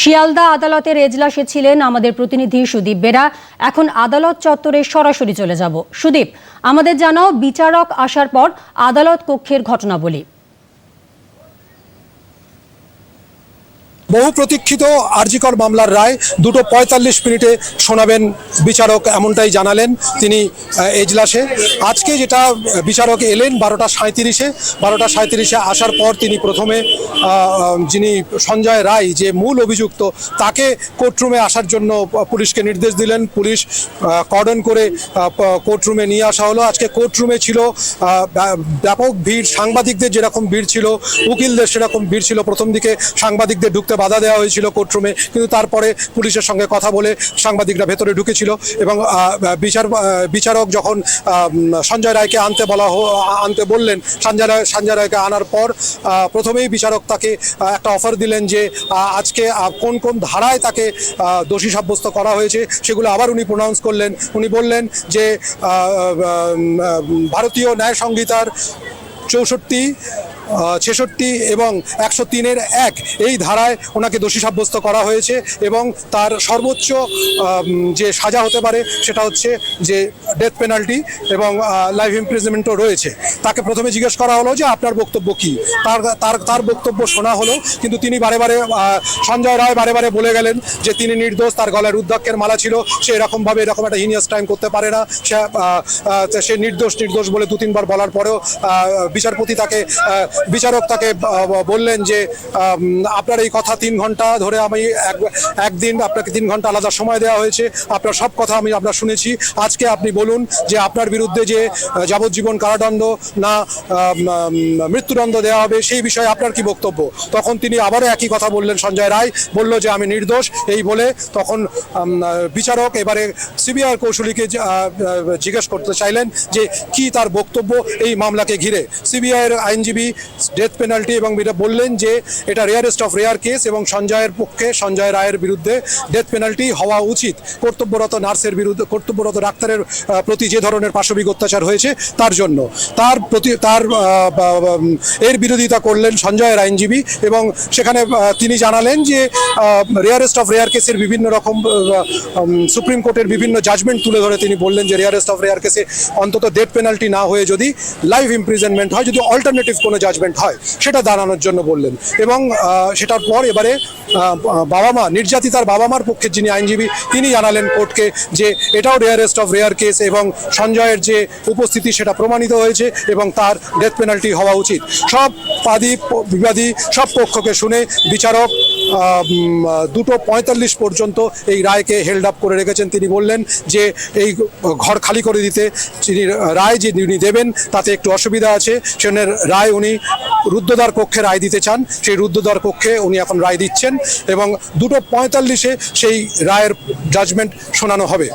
শিয়ালদা আদালতের এজলাসে ছিলেন আমাদের প্রতিনিধি সুদীপ বেরা। এখন আদালত চত্বরে সরাসরি চলে যাব। সুদীপ, আমাদের জানাও বিচারক আসার পর আদালত কক্ষের ঘটনাবলী। বহু প্রতীক্ষিত আরজিকর মামলার রায় দুটো পঁয়তাল্লিশ মিনিটে শোনাবেন বিচারক এমনটাই জানালেন তিনি এজলাসে। আজকে যেটা বিচারক এলেন বারোটা সাঁত্রিশে বারোটা সাঁত্রিশে আসার পর তিনি প্রথমে যিনি সঞ্জয় রায় যে মূল অভিযুক্ত, তাকে কোর্টরুমে আসার জন্য পুলিশকে নির্দেশ দিলেন। পুলিশ কর্ডন করে কোর্টরুমে নিয়ে আসা হলো। আজকে কোর্টরুমে ছিল ব্যা- ব্যাপক ভিড়, সাংবাদিকদের যেরকম ভিড় ছিল, উকিলদের সেরকম ভিড় ছিল প্রথম দিকে, সাংবাদিকদের ঢুকতে বাধা দেওয়া হয়েছিল কোর্টরুমে, কিন্তু তারপরে পুলিশের সঙ্গে কথা বলে সাংবাদিকরা ভেতরে ঢুকেছিল এবং বিচার বিচারক যখন সঞ্জয় রায়কে আনতে বলা আনতে বললেন, সঞ্জয় রায়, সঞ্জয় রায়কে আনার পর প্রথমেই বিচারক তাকে একটা অফার দিলেন যে আজকে কোন কোন ধারায় তাকে দোষী সাব্যস্ত করা হয়েছে, সেগুলো আবার উনি প্রোনাউন্স করলেন। উনি বললেন যে ভারতীয় ন্যায় সংহিতার চৌষট্টি ছেষট্টি এবং একশো তিনের এক এই ধারায় ওনাকে দোষী সাব্যস্ত করা হয়েছে এবং তার সর্বোচ্চ যে সাজা হতে পারে সেটা হচ্ছে যে ডেথ পেনাল্টি এবং লাইফ ইমপ্রিজনমেন্টও রয়েছে। তাকে প্রথমে জিজ্ঞেস করা হলো যে আপনার বক্তব্য কী? তার তার তার বক্তব্য শোনা হলো, কিন্তু তিনি বারে বারে সঞ্জয় রায় বারে বারে বলে গেলেন যে তিনি নির্দোষ, তার গলায় রুদ্রাক্ষের মালা ছিল, সে এরকমভাবে এরকম একটা হিনিয়াস টাইম করতে পারে না। সে সে নির্দোষ নির্দোষ বলে দু তিনবার বলার পরেও বিচারপতি তাকে বিচারক তাকে বললেন যে আপনার এই কথা তিন ঘণ্টা ধরে আমি এক, একদিন আপনাকে তিন ঘণ্টা আলাদা সময় দেওয়া হয়েছে। আপনার সব কথা আমি আপনার শুনেছি। আজকে আপনি বলুন যে আপনার বিরুদ্ধে যে যাবজ্জীবন কারাদণ্ড না মৃত্যুদণ্ড দেওয়া হবে, সেই বিষয়ে আপনার কি বক্তব্য? তখন তিনি আবারও একই কথা বললেন সঞ্জয় রায়। বলল যে, আমি নির্দোষ। এই বলে তখন বিচারক এবারে সিবিআই কৌশলীকে জিজ্ঞেস করতে চাইলেন যে, কি তার বক্তব্য এই মামলাকে ঘিরে? সিবিআইয়ের আইনজীবী ডেথ পেনাল্টি এবং এটা বললেন যে এটা রেয়ারেস্ট অফ রেয়ার কেস এবং সঞ্জয়ের পক্ষে সঞ্জয় রায়ের বিরুদ্ধে ডেথ পেনাল্টি হওয়া উচিত। কর্তব্যরত নার্সের বিরুদ্ধে কর্তব্যরত ডাক্তারের প্রতি যে ধরনের পাশবিক অত্যাচার হয়েছে তার জন্য। তার প্রতি তার এর বিরোধিতা করলেন সঞ্জয়ের আইনজীবী এবং সেখানে তিনি জানালেন যে রেয়ারেস্ট অফ রেয়ার কেসের বিভিন্ন রকম সুপ্রিম কোর্টের বিভিন্ন জাজমেন্ট তুলে ধরে তিনি বললেন যে রেয়ারেস্ট অফ রেয়ার কেসে অন্তত ডেথ পেনাল্টি না হয়ে যদি লাইফ ইমপ্রিজনমেন্ট হয়, যদি অল্টারনেটিভ কোনো জাজমেন্ট হয়, সেটা দাঁড়ানোর জন্য বললেন। এবং সেটার পর এবারে বাবা মা, নির্যাতিতার বাবা মার পক্ষের যিনি আইনজীবী, তিনি জানালেন কোর্টকে যে এটাও রেয়ারেস্ট অফ রেয়ার কেস এবং সঞ্জয়ের যে উপস্থিতি, সেটা প্রমাণিত হয়েছে এবং তার ডেথ পেনাল্টি হওয়া উচিত। সব বাদী বিবাদী, সব পক্ষকে শুনে বিচারক দুটো পঁয়তাল্লিশ পর্যন্ত এই রায়কে হেল্ড আপ করে রেখেছেন। তিনি বললেন যে এই ঘর খালি করে দিতে যিনি রায় যিনি দেবেন, তাতে একটু অসুবিধা আছে। সেজন্য রায় উনি রুদ্ধদ্বার কক্ষে রায় দিতে চান। সেই রুদ্ধদ্বার কক্ষে উনি এখন রায় দিচ্ছেন এবং দুটো পঁয়তাল্লিশে সেই রায়ের জাজমেন্ট শোনানো হবে।